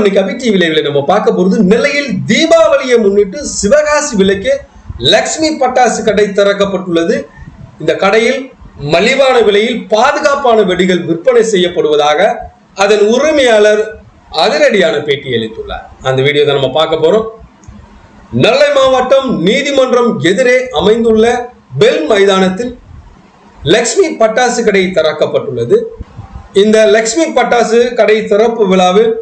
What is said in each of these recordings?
வணக்கம் இன்னைக்கு அபி டிவில நம்ம பார்க்க போறது நெல்லையில் தீபாவளியை முன்னிட்டு சிவகாசி விலைக்கு லக்ஷ்மி பட்டாசு கடை திறக்கப்பட்டுள்ளது. இந்த கடையில் மலிவான விலையில் பாதுகாப்பான வெடிகள் விற்பனை செய்யப்படுவதாக அதன் உரிமையாளர் அதிரடியான பேட்டி அளித்துள்ளார். அந்த வீடியோ தான் நம்ம பார்க்க போறோம். நெல்லை மாவட்டம் நீதிமன்றம் எதிரே அமைந்துள்ள பெல் மைதானத்தில் லக்ஷ்மி பட்டாசு கடை திறக்கப்பட்டுள்ளது. இந்த லக்ஷ்மி பட்டாசு கடை திறப்பு விழாவில்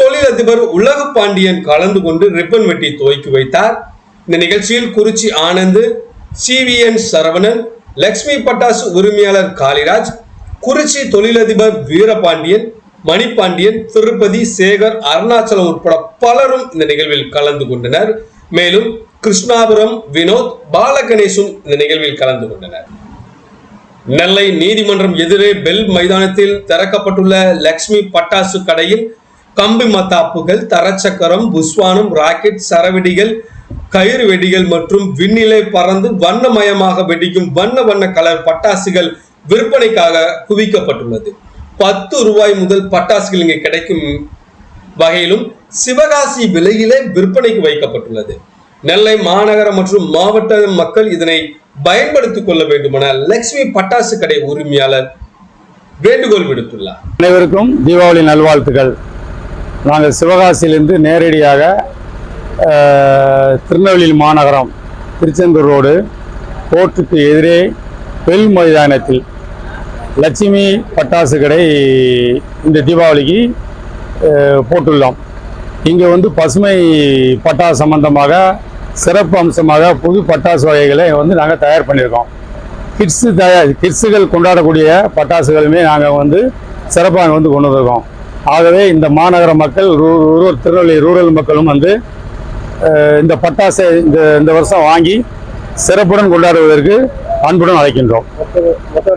தொழிலதிபர் உலக பாண்டியன் கலந்து கொண்டு ரிப்பன் வெட்டி துவக்கி வைத்தார். இந்த நிகழ்ச்சியில் குறிச்சி ஆனந்த் சிவிஎன் சரவணன் லக்ஷ்மி பட்டாசு உரிமையாளர் காளிராஜ் குறிச்சி தொழிலதிபர் வீரபாண்டியன் மணிபாண்டியன் திருப்பதி சேகர் அருணாச்சலம் உட்பட பலரும் இந்த நிகழ்வில் கலந்து கொண்டனர். மேலும் கிருஷ்ணாபுரம் வினோத் பாலகணேசும் இந்த நிகழ்வில் கலந்து கொண்டனர். நெல்லை நீதிமன்றம் எதிரே பெல் மைதானத்தில் திறக்கப்பட்டுள்ள லக்ஷ்மி பட்டாசு கடையில் கம்பி மத்தாப்புகள் தரச்சக்கரம் புஸ்வானம் ராக்கெட் சரவெடிகள் கயிறு வெடிகள் மற்றும் விண்ணிலை பறந்து வண்ணமயமாக வெடிக்கும் வண்ண வண்ண கலர் பட்டாசுகள் விற்பனைக்காக குவிக்கப்பட்டுள்ளது. பத்து ரூபாய் முதல் பட்டாசுகள் இங்கே கிடைக்கும் வகையிலும் சிவகாசி விலையிலே விற்பனைக்கு வைக்கப்பட்டுள்ளது. நெல்லை மாநகர மற்றும் மாவட்ட மக்கள் இதனை பயன்படுத்திக் கொள்ள வேண்டுமென லட்சுமி பட்டாசு கடை உரிமையாளர் வேண்டுகோள் விடுத்துள்ளார். அனைவருக்கும் தீபாவளி நல்வாழ்த்துக்கள். நாங்கள் சிவகாசியிலிருந்து நேரடியாக திருநெல்வேலி மாநகரம் திருச்செந்தூர் ரோடு கோர்ட்டுக்கு எதிரே பெல் மைதானத்தில் லட்சுமி பட்டாசு கடை இந்த தீபாவளிக்கு போட்டுள்ளோம். இங்கே வந்து பசுமை பட்டாசு சம்பந்தமாக சிறப்பு அம்சமாக புது பட்டாசு வகைகளை வந்து நாங்கள் தயார் பண்ணியிருக்கோம். கிட்ஸு தயார் கிட்ஸுகள் கொண்டாடக்கூடிய பட்டாசுகளுமே நாங்கள் வந்து சிறப்பாக வந்து கொண்டு வந்திருக்கோம். ஆகவே இந்த மாநகர மக்கள் ரூ- ரூரல் திருநெல்வேலி ரூரல் மக்களும் வந்து இந்த பட்டாசை இந்த இந்த வருஷம் வாங்கி சிறப்புடன் கொண்டாடுவதற்கு அன்புடன் அழைக்கின்றோம். மொத்த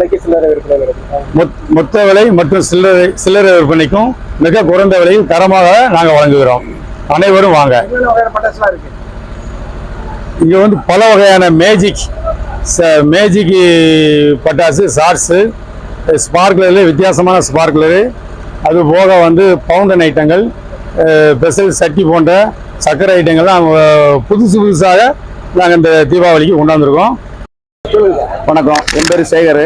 மொத்- மொத்த விலை மற்றும் சில்லறை சில்லறை விற்பனைக்கும் மிக குறைந்த விலையில் தரமாக நாங்கள் வழங்குகிறோம். அனைவரும் வாங்க. இங்கே வந்து பல வகையான மேஜிக் ச- மேஜிக் பட்டாசு ஷார்ட்ஸு ஸ்பார்க்லரு வித்தியாசமான ஸ்பார்க்லரு அது போக வந்து பவுண்டன் ஐட்டங்கள் ஸ்பெஷல் சட்டி போன்ற சர்க்கரை ஐட்டங்கள்லாம் புதுசு புதுசாக நாங்கள் இந்த தீபாவளிக்கு கொண்டாந்துருக்கோம். வணக்கம். என் பேர் சேகர்.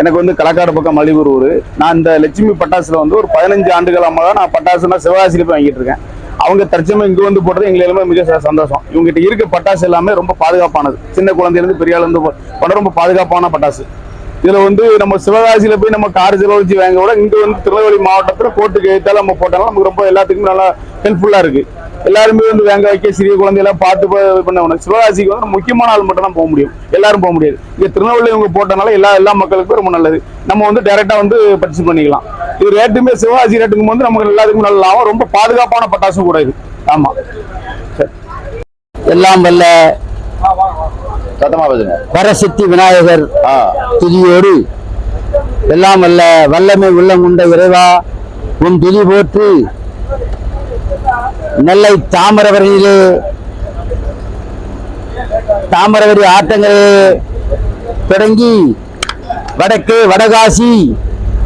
எனக்கு வந்து களக்காடு பக்கம் மலிவூர் ஊர். நான் இந்த லட்சுமி பட்டாசில் வந்து ஒரு பதினஞ்சு ஆண்டுகளாக தான் நான் பட்டாசுனா சிவகாசியில் போய் வாங்கிட்டு இருக்கேன். அவங்க தற்சமயம் இங்கே வந்து போடுறது எங்களை எல்லாமே மிக சந்தோஷம். இவங்ககிட்ட இருக்க பட்டாசு எல்லாமே ரொம்ப பாதுகாப்பானது. சின்ன குழந்தையிலேருந்து பெரியாலேருந்து ஆளுந்து பண்ண ரொம்ப பாதுகாப்பான பட்டாசு. இதுல வந்து நம்ம சிவகாசியில போய் நம்ம கார் செலவழிச்சு வாங்க விட இங்க வந்து திருநெல்வேலி மாவட்டத்துல கோட்டுக்கு எழுத்தால நம்ம போட்டாலும் நமக்கு ரொம்ப எல்லாத்துக்குமே நல்லா ஹெல்ப்ஃபுல்லா இருக்கு. எல்லாருமே வந்து வேங்க வைக்க சிறிய குழந்தையெல்லாம் பார்த்து ப- இது சிவகாசிக்கு வந்து முக்கியமான ஆள் மட்டும் தான் போக முடியும். எல்லாரும் போக முடியாது. இங்க திருநெல்வேலி இவங்க போட்டனால எல்லா எல்லா மக்களுக்கும் ரொம்ப நல்லது. நம்ம வந்து டைரக்டா வந்து பர்ச்சேஸ் பண்ணிக்கலாம். இது ரேட்டுமே சிவகாசி ரேட்டுக்கும் வந்து நமக்கு எல்லாத்துக்கும் நல்லா லாபம். ரொம்ப பாதுகாப்பான பட்டாசும் கூட இது. ஆமா. எல்லாம் வல்ல சத்தமா பேசுங்க. வரசித்தி விநாயகர் துதியோடு எல்லாம் வல்ல வல்லமை உள்ளம் கொண்ட இறைவா உன் துதி போற்று நெல்லை தாமிரவரியிலே தாமிரவரி ஆட்டங்களே தொடங்கி வடக்கே வடகாசி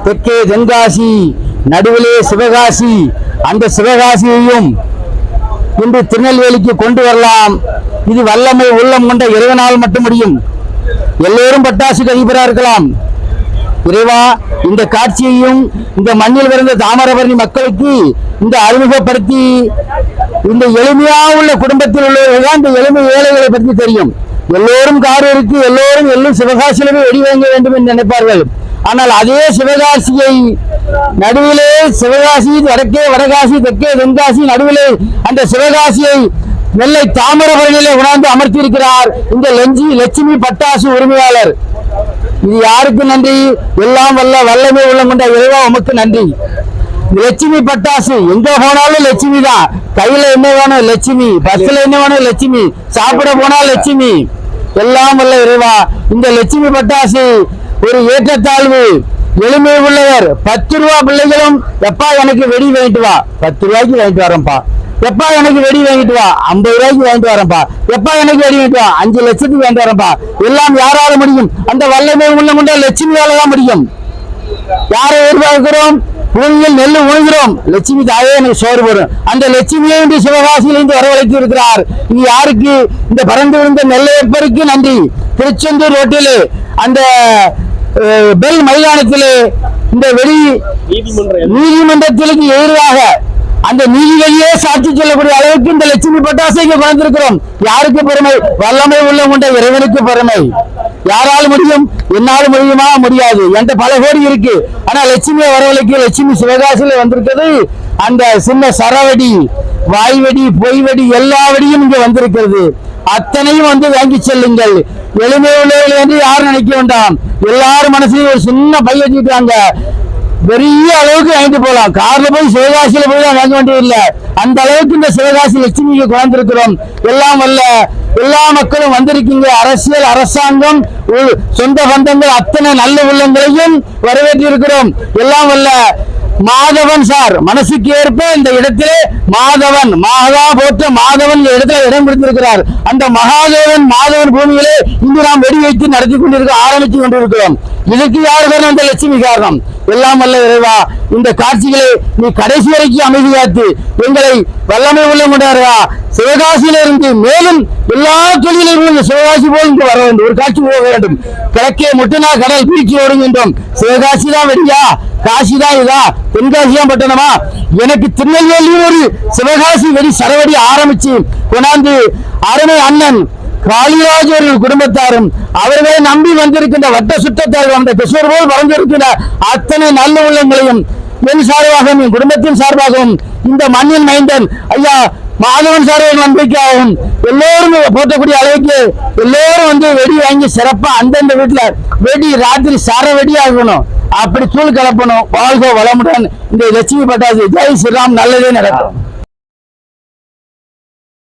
தெற்கே தென்காசி நடுவிலே சிவகாசி அந்த சிவகாசியையும் இன்று திருநெல்வேலிக்கு கொண்டு வரலாம். இது வல்லமை உள்ளம் கொண்ட இறைவனால் மட்டும் முடியும். எல்லோரும் பட்டாசுக்கு அதிபராக இருக்கலாம் இறைவா இந்த காட்சியையும் இந்த மண்ணில் பிறந்த தாமரபரணி மக்களுக்கு இந்த அறிமுகப்படுத்தி இந்த எளிமையா உள்ள குடும்பத்தில் உள்ளவர்கள் தான் இந்த எளிமை ஏழைகளை பற்றி தெரியும். எல்லோரும் கார் இருக்கு எல்லோரும் எல்லும் சிவகாசியிலுமே வெடி வாங்க வேண்டும் என்று நினைப்பார்கள். ஆனால் அதே சிவகாசியை நடுவிலே சிவகாசி வடக்கே வடகாசி தெற்கே தென்காசி நடுவிலே அந்த சிவகாசியை நெல்லை தாமிரபரணியிலே உணர்ந்து அமர்த்தியிருக்கிறார் இந்த லஞ்சி லட்சுமி பட்டாசு உரிமையாளர். இது யாருக்கு நன்றி? எல்லாம் வல்ல வல்லமை உள்ளம் கொண்ட இறைவா உமக்கு நன்றி. லட்சுமி பட்டாசு எங்க போனாலும் லட்சுமி தான். கையில என்ன வேணும்? லட்சுமி. பஸ்ல என்ன வேணும்? லட்சுமி. சாப்பிட போனா லட்சுமி. எல்லாம் வல்ல இறைவா இந்த லட்சுமி பட்டாசு ஒரு ஏற்றத்தாழ்வு. எளிமை உள்ளவர். பத்து ரூபா பிள்ளைகளும் எப்பா எனக்கு வெடி வாங்கிட்டு வா. பத்து ரூபாய்க்கு வாங்கிட்டு வரேன்ப்பா எப்பா எனக்கு வெடி வாங்கிட்டு வா? ஐம்பது ரூபாய்க்கு வாங்கிட்டு வரேன்ப்பா. எப்பா எனக்கு வெடி வாங்கிட்டு வா? அஞ்சு லட்சத்துக்கு வாங்கிட்டு வரேன்ப்பா. எல்லாம் யாரால முடியும்? அந்த வல்லமை உள்ள கொண்ட லட்சுமியால தான் முடியும். யாரை எதிர்பார்க்கிறோம்? பூமியில் நெல் உழுகிறோம். லட்சுமி தாயே எனக்கு சோறு போடும் அந்த லட்சுமியை இன்று சிவகாசியிலிருந்து வரவழைத்து இருக்கிறார். இது யாருக்கு? இந்த பறந்து விழுந்த நெல்லையப்பருக்கு நன்றி. திருச்செந்தூர் ரோட்டிலே அந்த பெல் மைதானத்திலே இந்த வெளி நீதிமன்றத்திற்கு எதிராக அந்த நீதிபதியே சாட்சி சொல்லக்கூடிய அளவுக்கு இந்த லட்சுமி பட்டாசை இங்கே வந்திருக்கிறோம் யாருக்கு பெருமை? வல்லமை உள்ள கொண்ட இறைவனுக்கு பெருமை. யாரால் முடியும்? என்னால் முடியுமா? முடியாது. என்கிட்ட பல கோடி இருக்கு. ஆனா லட்சுமி வரவழைக்கு லட்சுமி சிவகாசியில வந்திருக்கிறது. அந்த சின்ன சரவடி வாய்வடி பொய்வடி எல்லா வடியும் இங்க வந்திருக்கிறது. அத்தனையும் வந்து வாங்கி செல்லுங்கள். எளிமை உள்ளவர்கள் என்று யாரும் நினைக்க வேண்டாம். எல்லாரும் மனசுலயும் ஒரு சின்ன பைய வச்சுக்கிட்டாங்க. பெரிய அளவுக்கு வாங்கிட்டு போகலாம் கார்ல போய் சிவகாசியில போய் தான் வாங்க வேண்டியதில்லை அந்த அளவுக்கு இந்த சிவகாசி லட்சுமிக்கு குழந்திருக்கிறோம் எல்லாம் வல்ல எல்லா மக்களும் வந்திருக்கீங்க. அரசியல் அரசாங்கம் உ- சொந்த பந்தங்கள் அத்தனை நல்ல உள்ளங்களையும் வரவேற்றி இருக்கிறோம். எல்லாம் வல்ல மாதவன் சார் மனசுக்கு ஏற்ப இந்த இடத்திலே மாதவன் மாதா போற்ற மாதவன் இந்த இடத்துல இடம் கொடுத்திருக்கிறார் அந்த மகாதேவன் மாதவன் பூமியிலே இன்று நாம் வெடி வைத்து நடத்தி கொண்டிருக்க ஆரம்பித்து கொண்டிருக்கிறோம். இதுக்கு யார் காரணம்? அந்த லட்சுமி காரணம். எல்லாம் வல்ல இறைவா இந்த காட்சிகளை நீ கடைசி வரைக்கும் அமைதி காத்து எங்களை வல்லமை உள்ள முடியாதா சிவகாசியில இருந்து மேலும் எல்லா தொழிலும் இந்த சிவகாசி போய் இங்கு வர வேண்டும். ஒரு காட்சி போக வேண்டும். கிழக்கே முட்டுனா கடல் பீச்சி ஓடுகின்றோம் சிவகாசி தான் வெடியா? காசி தான் இதா? தென்காசி தான் பட்டணமா? எனக்கு திருநெல்வேலியில் ஒரு சிவகாசி வெடி சரவடி ஆரம்பிச்சு கொண்டாந்து அருமை அண்ணன் காளிராஜ் அவர்கள் குடும்பத்தாரும் அவர்களை நம்பி வந்திருக்கின்ற வட்ட சுற்றத்தார்கள் அந்த கிருஷ்ணர் போல் வளர்ந்திருக்கின்ற அத்தனை நல்ல உள்ளங்களையும் என் சார்பாகவும் என் குடும்பத்தின் சார்பாகவும் இந்த மண்ணின் மைந்தன் ஐயா மாதவன் சார்பாக நம்பிக்கையாகவும் எல்லோரும் போட்டக்கூடிய அளவுக்கு எல்லோரும் வந்து வெடி வாங்கி சிறப்பாக அந்தந்த வீட்டில் வெடி ராத்திரி சர வெடி ஆகணும். அப்படி தூள் கலப்பணும். வாழ்க வளமுடன். இந்த லட்சுமி பட்டாசு. ஜெய் ஸ்ரீராம். நல்லதே நடக்கும்.